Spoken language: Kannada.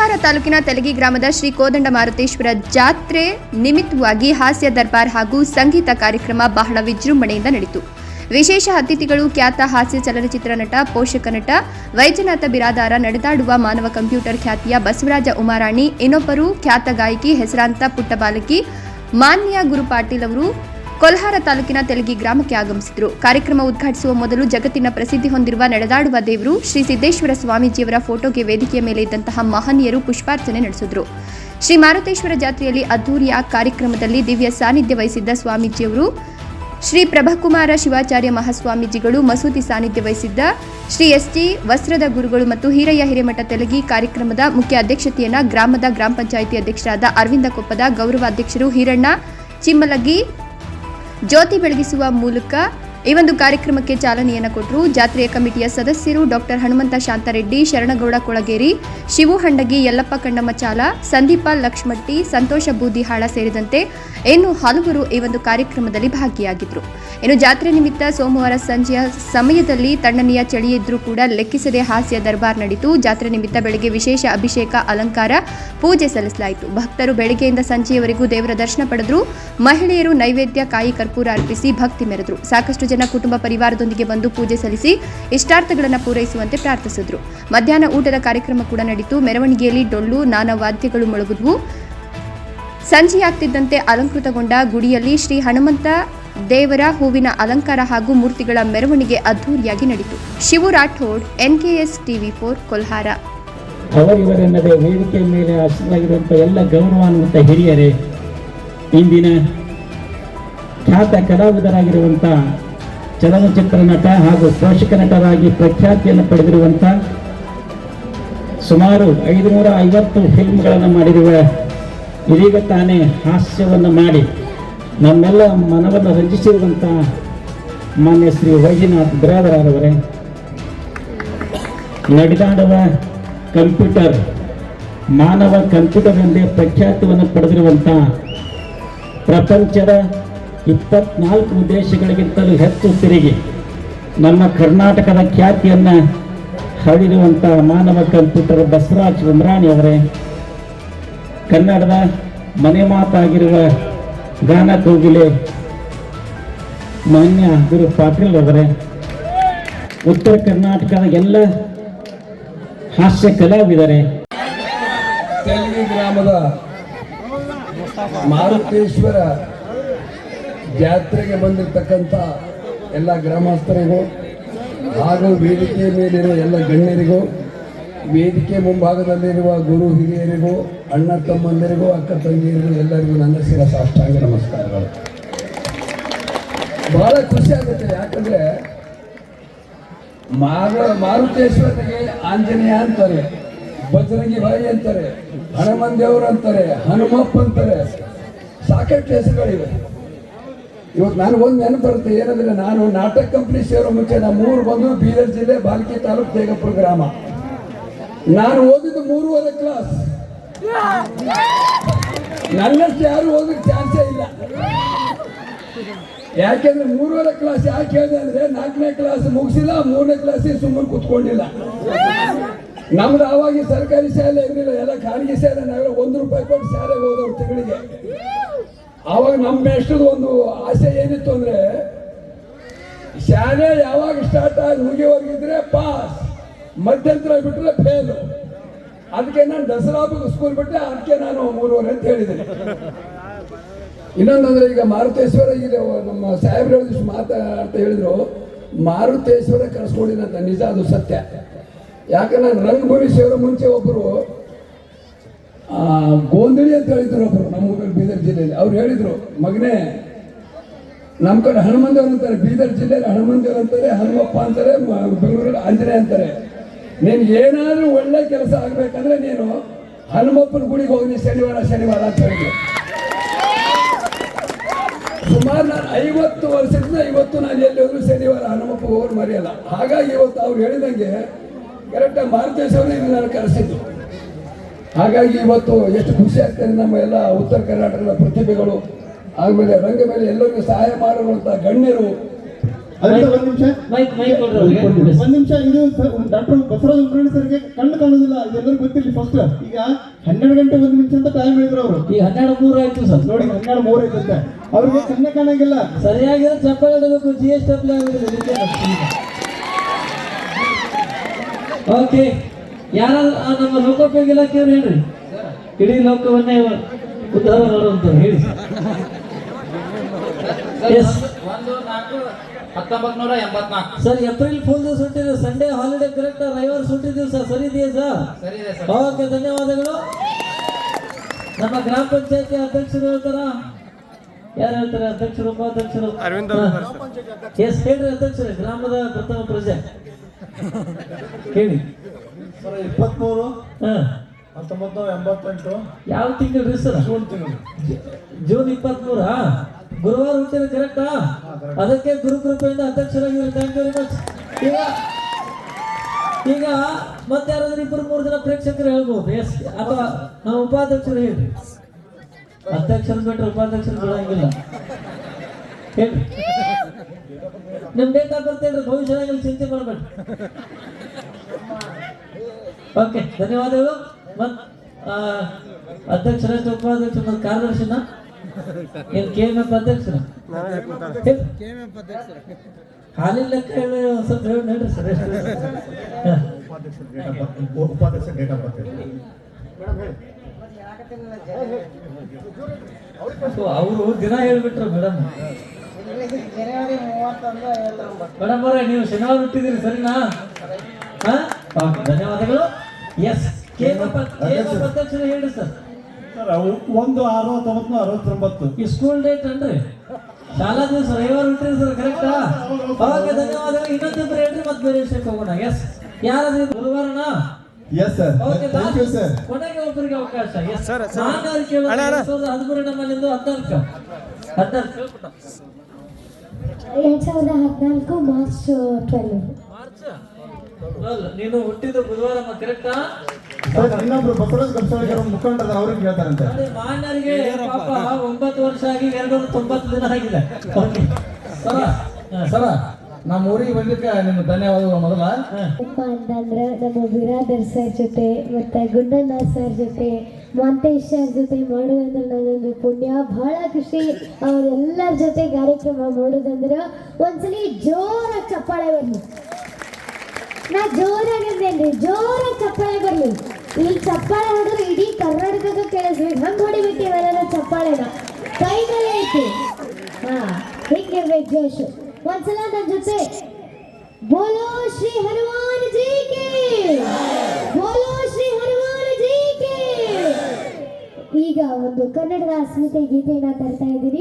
ಕೊಲ್ಹಾರ ತಾಲೂಕಿನ ತೆಲಗಿ ಗ್ರಾಮದ ಶ್ರೀ ಕೋದಂಡ ಮಾರುತೇಶ್ವರ ಜಾತ್ರೆ ನಿಮಿತ್ತವಾಗಿ ಹಾಸ್ಯ ದರ್ಬಾರ್ ಹಾಗೂ ಸಂಗೀತ ಕಾರ್ಯಕ್ರಮ ಬಹಳ ವಿಜೃಂಭಣೆಯಿಂದ ನಡೆಯಿತು ವಿಶೇಷ ಅತಿಥಿಗಳು ಖ್ಯಾತ ಹಾಸ್ಯ ಚಲನಚಿತ್ರ ನಟ, ಪೋಷಕ ನಟ ವೈದ್ಯನಾಥ ಬಿರಾದಾರ, ನಡೆದಾಡುವ ಮಾನವ ಕಂಪ್ಯೂಟರ್ ಖ್ಯಾತಿಯ ಬಸವರಾಜ ಉಮಾರಾಣಿ, ಇನ್ನೊಬ್ಬರು ಖ್ಯಾತ ಗಾಯಕಿ ಹೆಸರಾಂತ ಪುಟ್ಟ ಬಾಲಕಿ ಮಾನ್ಯ ಗುರು ಪಾಟೀಲ್ ಅವರು ಕೊಲ್ಹಾರ ತಾಲೂಕಿನ ತೆಲಗಿ ಗ್ರಾಮಕ್ಕೆ ಆಗಮಿಸಿದರು. ಕಾರ್ಯಕ್ರಮ ಉದ್ಘಾಟಿಸುವ ಮೊದಲು ಜಗತ್ತಿನ ಪ್ರಸಿದ್ಧಿ ಹೊಂದಿರುವ ನಡೆದಾಡುವ ದೇವರು ಶ್ರೀ ಸಿದ್ದೇಶ್ವರ ಸ್ವಾಮೀಜಿಯವರ ಫೋಟೋಗೆ ವೇದಿಕೆಯ ಮೇಲೆ ಇದ್ದಂತಹ ಮಹನೀಯರು ಪುಷ್ಪಾರ್ಚನೆ ನಡೆಸಿದರು. ಶ್ರೀ ಮಾರುತೇಶ್ವರ ಜಾತ್ರೆಯಲ್ಲಿ ಅದ್ದೂರಿಯ ಕಾರ್ಯಕ್ರಮದಲ್ಲಿ ದಿವ್ಯ ಸಾನ್ನಿಧ್ಯ ವಹಿಸಿದ್ದ ಸ್ವಾಮೀಜಿಯವರು, ಶ್ರೀ ಪ್ರಭಕುಮಾರ ಶಿವಾಚಾರ್ಯ ಮಹಾಸ್ವಾಮೀಜಿಗಳು, ಮಸೂದಿ ಸಾನ್ನಿಧ್ಯ ವಹಿಸಿದ್ದ ಶ್ರೀ ಎಸ್ ಟಿ ವಸ್ತ್ರದ ಗುರುಗಳು ಮತ್ತು ಹಿರಯ್ಯ ಹಿರೇಮಠ ತೆಲಗಿ ಕಾರ್ಯಕ್ರಮದ ಮುಖ್ಯ ಅಧ್ಯಕ್ಷತೆಯನ್ನ ಗ್ರಾಮದ ಗ್ರಾಮ ಪಂಚಾಯಿತಿ ಅಧ್ಯಕ್ಷರಾದ ಅರವಿಂದ ಕೊಪ್ಪದ ಗೌರವ ಅಧ್ಯಕ್ಷರು ಹಿರಣ್ಣ ಚಿಮ್ಮಲಗಿ ಜ್ಯೋತಿ ಬೆಳಗಿಸುವ ಮೂಲಕ ಈ ಒಂದು ಕಾರ್ಯಕ್ರಮಕ್ಕೆ ಚಾಲನೆಯನ್ನು ಕೊಟ್ಟರು ಜಾತ್ರೆಯ ಕಮಿಟಿಯ ಸದಸ್ಯರು ಡಾಕ್ಟರ್ ಹನುಮಂತ ಶಾಂತಾರೆಡ್ಡಿ, ಶರಣಗೌಡ ಕೊಳಗೇರಿ, ಶಿವು ಹಂಡಗಿ, ಯಲ್ಲಪ್ಪ ಕಣ್ಣಮಚಾಲ ಸಂದೀಪ ಲಕ್ಷ್ಮಟ್ಟಿ, ಸಂತೋಷ ಬೂದಿಹಾಳ ಸೇರಿದಂತೆ ಇನ್ನು ಹಲವರು ಈ ಒಂದು ಕಾರ್ಯಕ್ರಮದಲ್ಲಿ ಭಾಗಿಯಾಗಿದ್ದರು ಇನ್ನು ಜಾತ್ರೆ ನಿಮಿತ್ತ ಸೋಮವಾರ ಸಂಜೆಯ ಸಮಯದಲ್ಲಿ ತಣ್ಣನೆಯ ಚಳಿಯಿದ್ರೂ ಕೂಡ ಲೆಕ್ಕಿಸದೆ ಹಾಸ್ಯ ದರ್ಬಾರ್ ನಡೆಯಿತು ಜಾತ್ರೆ ನಿಮಿತ್ತ ಬೆಳಗ್ಗೆ ವಿಶೇಷ ಅಭಿಷೇಕ, ಅಲಂಕಾರ, ಪೂಜೆ ಸಲ್ಲಿಸಲಾಯಿತು. ಭಕ್ತರು ಬೆಳಗ್ಗೆಯಿಂದ ಸಂಜೆಯವರೆಗೂ ದೇವರ ದರ್ಶನ ಪಡೆದರು. ಮಹಿಳೆಯರು ನೈವೇದ್ಯ, ಕಾಯಿ ಕರ್ಪೂರ ಅರ್ಪಿಸಿ ಭಕ್ತಿ ಮೆರೆದರು. ಸಾಕಷ್ಟು ಜನ ಕುಟುಂಬ ಪರಿವಾರದೊಂದಿಗೆ ಬಂದು ಪೂಜೆ ಸಲ್ಲಿಸಿ ಇಷ್ಟಾರ್ಥಗಳನ್ನು ಪೂರೈಸುವಂತೆ ಪ್ರಾರ್ಥಿಸಿದ್ರು. ಮಧ್ಯಾಹ್ನ ಊಟದ ಕಾರ್ಯಕ್ರಮ ಕೂಡ ನಡೆಯಿತು ಮೆರವಣಿಗೆಯಲ್ಲಿ ಡೊಳ್ಳು, ನಾನಾ ವಾದ್ಯಗಳು ಮೊಳಗಿದ್ವು. ಸಂಜೆಯಾಗ್ತಿದ್ದಂತೆ ಅಲಂಕೃತಗೊಂಡ ಗುಡಿಯಲ್ಲಿ ಶ್ರೀ ಹನುಮಂತ ದೇವರ ಹೂವಿನ ಅಲಂಕಾರ ಹಾಗೂ ಮೂರ್ತಿಗಳ ಮೆರವಣಿಗೆ ಅದ್ದೂರಿಯಾಗಿ ನಡೆಯಿತು Shivu Rathod, NKS TV four, Kolhar. ಅವರಿವರೆನ್ನದೇ ವೇದಿಕೆಯ ಮೇಲೆ ಆಶ್ರಯಿರುವಂಥ ಎಲ್ಲ ಗೌರವಾನ್ವಿತ ಹಿರಿಯರೇ, ಇಂದಿನ ಖ್ಯಾತ ಕಲಾವಿದರಾಗಿರುವಂಥ ಚಲನಚಿತ್ರ ನಟ ಹಾಗೂ ಪೋಷಕ ನಟರಾಗಿ ಪ್ರಖ್ಯಾತಿಯನ್ನು ಪಡೆದಿರುವಂಥ ಸುಮಾರು ಐದುನೂರ ಐವತ್ತು ಫಿಲ್ಮ್ಗಳನ್ನು ಮಾಡಿರುವ ಇದೀಗ ತಾನೇ ಹಾಸ್ಯವನ್ನು ಮಾಡಿ ನಮ್ಮೆಲ್ಲ ಮನವನ್ನು ರಂಜಿಸಿರುವಂಥ ಮಾನ್ಯ ಶ್ರೀ ವೈದ್ಯನಾಥ್ ಬಿರಾದರವರೇ ನಡೆದಾಡುವ ಕಂಪ್ಯೂಟರ್, ಮಾನವ ಕಂಪ್ಯೂಟರ್ ಎಂದೇ ಪ್ರಖ್ಯಾತಿಯನ್ನು ಪಡೆದಿರುವಂಥ ಪ್ರಪಂಚದ ಇಪ್ಪತ್ನಾಲ್ಕು ದೇಶಗಳಿಗಿಂತಲೂ ಹೆಚ್ಚು ತಿರುಗಿ ನಮ್ಮ ಕರ್ನಾಟಕದ ಖ್ಯಾತಿಯನ್ನು ಹರಡಿರುವಂಥ ಮಾನವ ಕಂಪ್ಯೂಟರ್ ಬಸವರಾಜ್ ಉಮ್ರಾಣಿ ಅವರೇ, ಕನ್ನಡದ ಮನೆ ಮಾತಾಗಿರುವ ಗಾನ ಕೋಗಿಲೆ ಮಾನ್ಯ ಗುರು ಪಾಟೀಲ್ ಅವರೇ, ಉತ್ತರ ಕರ್ನಾಟಕದ ಎಲ್ಲ ಹಾಸ್ಯ ಕಲಾವಿದರೆ ಗ್ರಾಮದ ಮಾರುತೇಶ್ವರ ಜಾತ್ರೆಗೆ ಬಂದಿರತಕ್ಕಂಥ ಎಲ್ಲ ಗ್ರಾಮಸ್ಥರಿಗೂ ಹಾಗೂ ವೇದಿಕೆ ಮೇಲಿರುವ ಎಲ್ಲ ಗಣ್ಯರಿಗೂ, ವೇದಿಕೆ ಮುಂಭಾಗದಲ್ಲಿರುವ ಗುರು ಹಿರಿಯರಿಗೂ, ಅಣ್ಣ ತಮ್ಮಂದಿರಿಗೂ, ಅಕ್ಕ ತಂಗಿಯರಿಗೂ ಎಲ್ಲರಿಗೂ ನನ್ನ ಸಿರ ಸಾಷ್ಟಾಂಗ ನಮಸ್ಕಾರಗಳು. ಬಹಳ ಖುಷಿ ಆಗುತ್ತೆ ಯಾಕಂದ್ರೆ ಮಾರ ಮಾರುತೇಶ್ವರನಿಗೆ ಆಂಜನೇಯ ಅಂತಾರೆ ಬಜರಂಗಿ ಬಾಯಿ ಅಂತಾರೆ ಹನುಮನ್ ದೇವರು ಅಂತಾರೆ, ಹನುಮಪ್ಪ ಅಂತಾರೆ, ಸಾಕಷ್ಟು ಹೆಸರುಗಳಿವೆ. ಇವತ್ತು ನಾನು ಒಂದು ನೆನಪು ಬರುತ್ತೆ ಏನಂದ್ರೆ ನಾನು ನಾಟಕ ಕಂಪ್ನಿ ಸೇರೋ ಮುಂಚೆ ನಮ್ಮ ಮೂರು ಬಂದು ಬೀದರ್ ಜಿಲ್ಲೆ, ಬಾಲ್ಕಿ ತಾಲೂಕು ತೇಗಪುರ ಗ್ರಾಮ. ನಾನು ಓದಿದ್ದು ಮೂರುವರೆ ಕ್ಲಾಸ್ ನನ್ನಷ್ಟು ಯಾರು ಓದಕ್ಕೆ ಚಾನ್ಸೇ ಇಲ್ಲ. ಯಾಕೆಂದ್ರೆ ಮೂರುವರೆ ಕ್ಲಾಸ್ ಯಾಕೆ ಹೇಳಿದೆ ಅಂದ್ರೆ ನಾಲ್ಕನೇ ಕ್ಲಾಸ್ ಮುಗಿಸಿಲ್ಲ, ಮೂರನೇ ಕ್ಲಾಸಿಗೆ ಸುಮ್ಮನೆ ಕುತ್ಕೊಂಡಿಲ್ಲ. ನಮ್ದು ಆವಾಗ ಸರ್ಕಾರಿ ಶಾಲೆ ಇರಲಿಲ್ಲ, ಎಲ್ಲ ಖಾನಗಿ ಶಾಲೆ, ನಾವೆಲ್ಲ ಒಂದು ರೂಪಾಯಿ ಕೊಟ್ಟು ಶಾಲೆಗೆ ಹೋದವ್ರು ತಿಂಗಳಿಗೆ. ಆವಾಗ ನಮ್ಮ ಮೇಷ್ಟ್ರದ್ದು ಒಂದು ಆಸೆ ಏನಿತ್ತು ಅಂದ್ರೆ, ಶಾಲೆ ಯಾವಾಗ ಸ್ಟಾರ್ಟ್ ಆಗಿ ಮುಗಿಯೋರ್ಗಿದ್ರೆ ಪಾಸ್ ಮಧ್ಯಂತರ ಬಿಟ್ಟರೆ ಫೇಲು ಅದಕ್ಕೆ ನಾನು ದಸರಾ ಸ್ಕೂಲ್ ಬಿಟ್ಟೆ, ಅದಕ್ಕೆ ನಾನು ಮೂರುವರೆ ಅಂತ ಹೇಳಿದ್ದೀನಿ ಇನ್ನೊಂದಂದ್ರೆ ಈಗ ಮಾರುತೇಶ್ವರ ಈಗ ನಮ್ಮ ಸಾಹೇಬ್ರ ಮಾತಾ ಮಾತಾಡ್ತಾ ಹೇಳಿದ್ರು, ಮಾರುತೇಶ್ವರ ಕರೆಸ್ಕೊಂಡಿನಂತ ನಿಜ, ಅದು ಸತ್ಯ. ಯಾಕಂದ್ರೆ ರಂಗಭೂಮಿ ಸೇರೋ ಮುಂಚೆ ಒಬ್ಬರು ಗೋಂದಳಿ ಅಂತ ಹೇಳಿದ್ರು ಒಬ್ಬರು ನಮ್ಮ ಊರಲ್ಲಿ ಬೀದರ್ ಜಿಲ್ಲೆಯಲ್ಲಿ. ಅವ್ರು ಹೇಳಿದ್ರು, ಮಗನೇ ನಮ್ಮ ಕಡೆ ಹನುಮಂದೇವ್ರು ಅಂತಾರೆ, ಬೀದರ್ ಜಿಲ್ಲೆಯಲ್ಲಿ ಹನುಮಂದೇವ್ರು ಅಂತಾರೆ, ಹನುಮಪ್ಪ ಅಂತಾರೆ ಬೆಂಗಳೂರಲ್ಲಿ ಆಂಜನೇಯ ಅಂತಾರೆ. ನೀನು ಏನಾದರೂ ಒಳ್ಳೆ ಕೆಲಸ ಆಗ್ಬೇಕಂದ್ರೆ ನೀನು ಹನುಮಪ್ಪನ ಗುಡಿಗೆ ಹೋಗಿ ಶನಿವಾರ ಶನಿವಾರ ಅಂತ ಹೇಳಿದ್ರು ಸುಮಾರು ನಾನು ಐವತ್ತು ವರ್ಷದಿಂದ ಇವತ್ತು ನಾನು ಎಲ್ಲಿ ಹೋದ್ರು ಶನಿವಾರ ಹನುಮಪ್ಪ ಹೋಗಿ ಮರೆಯಲ್ಲ. ಹಾಗಾಗಿ ಇವತ್ತು ಅವ್ರು ಹೇಳಿದಂಗೆ ಕರೆಕ್ಟಾಗಿ ಮಾರುತೇಶ್ವರನಿಗೆ ನಾನು ಕರೆಸಿದ್ದು. ಹಾಗಾಗಿ ಇವತ್ತು ಎಷ್ಟು ಖುಷಿ ಆಗ್ತದೆ ನಮ್ಮ ಎಲ್ಲ ಉತ್ತರ ಕರ್ನಾಟಕದ ಪ್ರತಿಭೆಗಳು ಆಮೇಲೆ ರಂಗ ಮೇಲೆ ಎಲ್ಲರಿಗೂ ಸಹಾಯ ಮಾಡುವಂತ ಗಣ್ಯರು. ಒಂದ್ ನಿಮಿಷ. ಮೈಕ್ ಮೈಕ್ ಕೊಡ್ರಿ ಅವ್ರಿಗೆ. ನಿಮಿಷ ಇದು ಡಾಕ್ಟರ್ ಬಸವರಾಜ ಉಗ್ರಾಣಿ ಸರ್ಗೆ ಕಣ್ಣು ಕಾಣೋದಿಲ್ಲ ಇದೆಲ್ಲರಿಗೂ ಗೊತ್ತಿಲ್ಲ ಫಸ್ಟ್ ಈಗ ಹನ್ನೆರಡು ಗಂಟೆ ಒಂದ್ ನಿಮಿಷ ಅಂತ ಟೈಮ್ ಹೇಳಿದ್ರು ಅವರು. ಈ ಹನ್ನೆರಡು ಮೂರು ಆಯ್ತು ಸರ್. ನೋಡಿ ಹನ್ನೆರಡು ಮೂರ್ ಐತಂತೆ ಅವ್ರಿಗೆ ಕಣ್ಣೆ ಕಾಣಂಗಿಲ್ಲ. ಸರಿಯಾಗಿರೋ ಚಪ್ಪಾಳೆ ಇಡಬೇಕು ಜಿ ಎಸ್ ಟಿ ಓಕೆ ಯಾರಾದ್ರೂ ಆ ನಮ್ಮ ಲೋಕೋಪಯೋಗಿ ಇಲಾಖೆಯವ್ರು ಹೇಳ್ರಿ. ಇಡೀ ಲೋಕವನ್ನೇ ಉದ್ಧಾರ ಮಾಡುವಂತ ಹೇಳಿ. ಸರ್ ಏಪ್ರಿಲ್ ಫುಲ್ ದಿವಸ ಹುಟ್ಟಿದೆ ಸಂಡೇ ಹಾಲಿಡೇ ಕರೆಕ್ಟ್ ರವಿವಾರ ಸುಟ್ಟಿ ಸರ್ ಸರಿ ಇದೆಯಾ ಸರ್ ಸರಿ ಇದೆ ಸರ್ ಓಕೆ ಧನ್ಯವಾದಗಳು. ನಮ್ಮ ಗ್ರಾಮ ಪಂಚಾಯತಿ ಅಧ್ಯಕ್ಷರು ಹೇಳ್ತಾರ? ಯಾರು ಹೇಳ್ತಾರೆ ಅಧ್ಯಕ್ಷರು ಉಪಾಧ್ಯಕ್ಷರು? ಅರವಿಂದ ಎಸ್ ಹೇಳ್ರಿ ಅಧ್ಯಕ್ಷರೇ ಗ್ರಾಮದ ಪ್ರಥಮ ಪ್ರಜೆ. ಹೇಳಿ. ಇಪ್ಪತ್ಮೂರು ಹಾ. ಹತ್ತೊಂಬತ್ತು ನೂರ ಎಂಬತ್ತೆಂಟು. ಯಾವ ತಿಂಗಳು ರೀ ಸರ್? ಜೂನ್ ತಿಂಗಳು. ಜೂನ್ ಇಪ್ಪತ್ಮೂರ? ಗುರುವಾರ ಹುಟ್ಟಿದ ಕರೆಕ್ಟಾ? ಅದಕ್ಕೆ ಗುರು ಕೃಪೆಯಿಂದ ಅಧ್ಯಕ್ಷರಾಗಿರಿ ಥ್ಯಾಂಕ್ ಯು ವೆರಿ ಮಚ್ ಈಗ ಈಗ ಮತ್ತೆ ಯಾರಾದ್ರೂ ಇಬ್ಬರು ಮೂರು ಜನ ಪ್ರೇಕ್ಷಕರು ಹೇಳ್ಬೋದು ಎಸ್ ಅಥವಾ ನಾವು ಉಪಾಧ್ಯಕ್ಷರು ಹೇಳಿ ಅಧ್ಯಕ್ಷರು ಬಿಟ್ರೆ ಉಪಾಧ್ಯಕ್ಷರು ಬಿಡಂಗಿಲ್ಲ. ಹೇಳ್ರಿ. ನಿಮ್ ಡೇಟ್ ಭವಿಷ್ಯದಾಗ ಚಿಂತೆ ಮಾಡ್ಬೇಡಿ ಓಕೆ ಧನ್ಯವಾದಗಳು. ಮತ್ ಆ, ಅಧ್ಯಕ್ಷರ ಉಪಾಧ್ಯಕ್ಷ ಮತ್ತು ಕಾರ್ಯದರ್ಶಿನ? ಏನ್ ಕೆ ಎಂ ಎಫ್ ಅಧ್ಯಕ್ಷರ. ಹಾಲಿನ ಲೆಕ್ಕ ಹೇಳಿ ಒಂದ್ ಸ್ವಲ್ಪ ಹೇಳಿ ಹೇಳ್ರಿ ಸರ್. ಉಪಾಧ್ಯಕ್ಷ ಡೇಟ್ ಆಫ್ ಬರ್ತ್ ಸೊ ಅವರು ದಿನ ಹೇಳ್ಬಿಟ್ರು ಮೇಡಮ್. ಮೇಡಮ್ ಅವರೇ ನೀವು ಶನಿವಾರ ಹುಟ್ಟಿದಿರಿ ಸರಿನಾ? ಹಾ? ಧನ್ಯವಾದಗಳು. ಎಸ್ ಅಧ್ಯಕ್ಷರು ಹೇಳಿ ಸರ್. ಸರ್ ಒಂದು ನೂರ ಅರವತ್ತೊಂಬತ್ತು. ಈ ಸ್ಕೂಲ್ ಡೇಟ್ ಅನ್ರಿ ಶಾಲಾ ದಿವಸ ರವಿವಾರ ಹುಟ್ಟಿರಿ ಸರ್ ಕರೆಕ್ಟಾ ಓಕೆ ಧನ್ಯವಾದಗಳು. ಇನ್ನೊಂದಿಬ್ರು ಹೇಳ್ರಿ ಮತ್ತೆ ಬೇರೆ ವಿಷಯಕ್ಕೆ ಹೋಗೋಣ. ಎಸ್ ಯಾರಾದ್ರೂ ಗುರುವಾರನ yes sir okay thank you sir ಕೊನೆಗೆ ಒಬ್ಬರಿಗೆ ಅವಕಾಶ. ಎಸ್ ಸರ್ ಹದಿಮೂರು ನಮ್ಮಲ್ಲಿಂದು ಹದಿನಾಲ್ಕು. ಹದಿನಾಲ್ಕು. ಎರಡ್ ಸಾವಿರದ ಹದಿನಾಲ್ಕು ಮಾರ್ಚ್ ಟ್ವೆಲ್ವ್ ನೀನು ಹುಟ್ಟಿದ ಬುಧವಾರ ಕರೆಕ್ಟಾ ಸರ್ ಇನ್ನೊಬ್ರು ಬಸವರಾಜ್ ಗಂಸಾಳಿಗರ ಮುಖಂಡರ ಅವ್ರಿಗೆ ಹೇಳ್ತಾರಂತೆ ಮಾನ್ಯರಿಗೆ ಪಾಪ ಒಂಬತ್ತು ವರ್ಷ ಆಗಿ ಎರಡು ತೊಂಬತ್ತು ದಿನ ಆಗಿದೆ. ಸರ ಸರ ನಮ್ಮ ಊರಿಗೆ ಬಂದಿದ್ದಕ್ಕೆ ನಿಮ್ಗೆ ಧನ್ಯವಾದಗಳು ಮೊದಲ. ಅಪ್ಪ ಅಂತಂದ್ರೆ ನಮ್ಮ ಬಿರಾದರ್ ಸರ್ ಜೊತೆ ಮತ್ತೆ ಗುಂಡಣ್ಣ ಸರ್ ಜೊತೆ ಮಾಂತೇಶ್ ಸರ್ ಜೊತೆ ಮಾಡೋದಂದ್ರೆ ನನ್ನೊಂದು ಪುಣ್ಯ. ಬಹಳ ಖುಷಿ. ಅವರೆಲ್ಲರ ಜೊತೆ ಕಾರ್ಯಕ್ರಮ ಮಾಡೋದಂದ್ರೆ ಒಂದ್ಸಲಿ ಜೋರಾಗಿ ಚಪ್ಪಾಳೆ ಬರಲಿ. ನಾ ಜೋರಾಗಿದ್ದೇನ್ರಿ ಜೋರಾಗಿ ಚಪ್ಪಾಳೆ ಬರಲಿ. ಇಲ್ಲಿ ಚಪ್ಪಾಳೆ ಹೊಡೆದ್ರೆ ಇಡೀ ಕರ್ನಾಟಕಕ್ಕೆ ಕೇಳಿಸ್ಬೇಕು ಹಂಗೆ ಹೊಡಿಬಿಟ್ಟಿವಲ್ಲ ಚಪ್ಪಾಳೆನ. ಕೈನಲ್ಲಿ ಐತಿ. ಹಾ ಹಿಂಗಿರ್ಬೇಕು ಜೋಶು. ಒಂದ್ಸಲ ನನ್ನ ಜೊತೆ ಬೋಲೋ ಶ್ರೀ ಹನುಮಾನ್ ಜೀ ಬೋಲೋ ಶ್ರೀ ಹನುಮಾನ್ ಜೀ ಈಗ ಒಂದು ಕನ್ನಡದ ಅಸ್ಮಿತೆ ಗೀತೆಯನ್ನ ತರ್ತಾ ಇದ್ದೀನಿ.